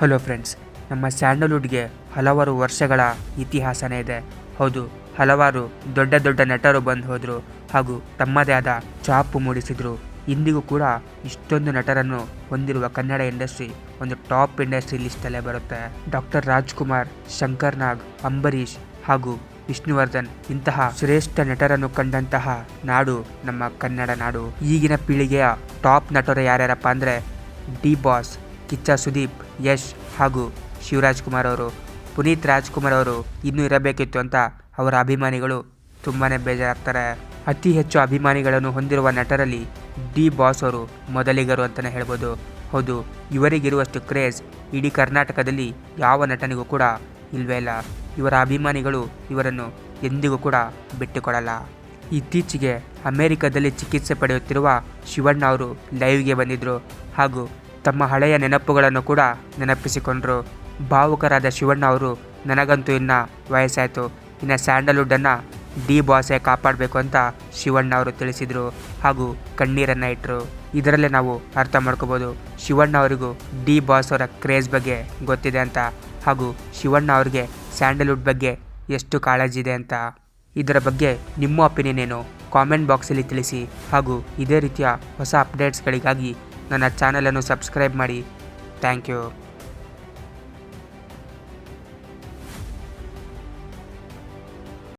Hello friends, ನಮ್ಮ ಸ್ಯಾಂಡಲ್ವುಡ್ಗೆ ಹಲವಾರು ವರ್ಷಗಳ ಇತಿಹಾಸನೇ ಇದೆ. ಹೌದು, ಹಲವಾರು ದೊಡ್ಡ ದೊಡ್ಡ ನಟರು ಬಂದು ಹೋದರು ಹಾಗೂ ತಮ್ಮದೇ ಆದ ಚಾಪು ಮೂಡಿಸಿದ್ರು. ಇಂದಿಗೂ ಕೂಡ ಇಷ್ಟೊಂದು ನಟರನ್ನು ಹೊಂದಿರುವ ಕನ್ನಡ ಇಂಡಸ್ಟ್ರಿ ಒಂದು ಟಾಪ್ ಇಂಡಸ್ಟ್ರಿ ಲಿಸ್ಟಲ್ಲೇ ಬರುತ್ತೆ. ಡಾಕ್ಟರ್ ರಾಜ್ಕುಮಾರ್, ಶಂಕರ್ ನಾಗ್, ಅಂಬರೀಷ್ ಹಾಗೂ ವಿಷ್ಣುವರ್ಧನ್ ಇಂತಹ ಶ್ರೇಷ್ಠ ನಟರನ್ನು ಕಂಡಂತಹ ನಾಡು ನಮ್ಮ ಕನ್ನಡ ನಾಡು. ಈಗಿನ ಪೀಳಿಗೆಯ ಟಾಪ್ ನಟರು ಯಾರ್ಯಾರಪ್ಪ ಅಂದರೆ ಡಿ ಬಾಸ್ ಕಿಚ್ಚ ಸುದೀಪ್, ಯಶ್ ಹಾಗೂ ಶಿವರಾಜ್ ಕುಮಾರ್ ಅವರು. ಪುನೀತ್ ರಾಜ್ಕುಮಾರ್ ಅವರು ಇನ್ನೂ ಇರಬೇಕಿತ್ತು ಅಂತ ಅವರ ಅಭಿಮಾನಿಗಳು ತುಂಬಾ ಬೇಜಾರಾಗ್ತಾರೆ. ಅತಿ ಹೆಚ್ಚು ಅಭಿಮಾನಿಗಳನ್ನು ಹೊಂದಿರುವ ನಟರಲ್ಲಿ ಡಿ ಬಾಸ್ ಅವರು ಮೊದಲಿಗರು ಅಂತಲೇ ಹೇಳ್ಬೋದು. ಹೌದು, ಇವರಿಗಿರುವಷ್ಟು ಕ್ರೇಜ್ ಇಡೀ ಕರ್ನಾಟಕದಲ್ಲಿ ಯಾವ ನಟನಿಗೂ ಕೂಡ ಇಲ್ವೇ ಇಲ್ಲ. ಇವರ ಅಭಿಮಾನಿಗಳು ಇವರನ್ನು ಎಂದಿಗೂ ಕೂಡ ಬಿಟ್ಟುಕೊಡಲ್ಲ. ಇತ್ತೀಚೆಗೆ ಅಮೆರಿಕದಲ್ಲಿ ಚಿಕಿತ್ಸೆ ಪಡೆಯುತ್ತಿರುವ ಶಿವಣ್ಣ ಅವರು ಲೈವ್ಗೆ ಬಂದಿದ್ದರು ಹಾಗೂ ತಮ್ಮ ಹಳೆಯ ನೆನಪುಗಳನ್ನು ಕೂಡ ನೆನಪಿಸಿಕೊಂಡ್ರು. ಭಾವುಕರಾದ ಶಿವಣ್ಣ ಅವರು, ನನಗಂತೂ ಇನ್ನು ವಯಸ್ಸಾಯಿತು. ಇನ್ನು ಸ್ಯಾಂಡಲ್ವುಡ್ಡನ್ನು ಡಿ ಬಾಸೆ ಕಾಪಾಡಬೇಕು ಅಂತ ಶಿವಣ್ಣ ಅವರು ತಿಳಿಸಿದರು ಹಾಗೂ ಕಣ್ಣೀರನ್ನು ಇಟ್ಟರು ಇದರಲ್ಲೇ ನಾವು ಅರ್ಥ ಮಾಡ್ಕೋಬೋದು. ಶಿವಣ್ಣ ಅವರಿಗೂ ಡಿ ಬಾಸ್ ಅವರ ಕ್ರೇಜ್ ಬಗ್ಗೆ ಗೊತ್ತಿದೆ ಅಂತ ಹಾಗೂ ಶಿವಣ್ಣ ಅವರಿಗೆ ಸ್ಯಾಂಡಲ್ವುಡ್ ಬಗ್ಗೆ ಎಷ್ಟು ಕಾಳಜಿ ಇದೆ ಅಂತ. ಇದರ ಬಗ್ಗೆ ನಿಮ್ಮ ಒಪಿನಿಯನ್ ಏನು? ಕಾಮೆಂಟ್ ಬಾಕ್ಸಲ್ಲಿ ತಿಳಿಸಿ ಹಾಗೂ ಇದೇ ರೀತಿಯ ಹೊಸ ಅಪ್ಡೇಟ್ಸ್ಗಳಿಗಾಗಿ ನನ್ನ ಚಾನಲನ್ನು ಸಬ್ಸ್ಕ್ರೈಬ್ ಮಾಡಿ. Thank you.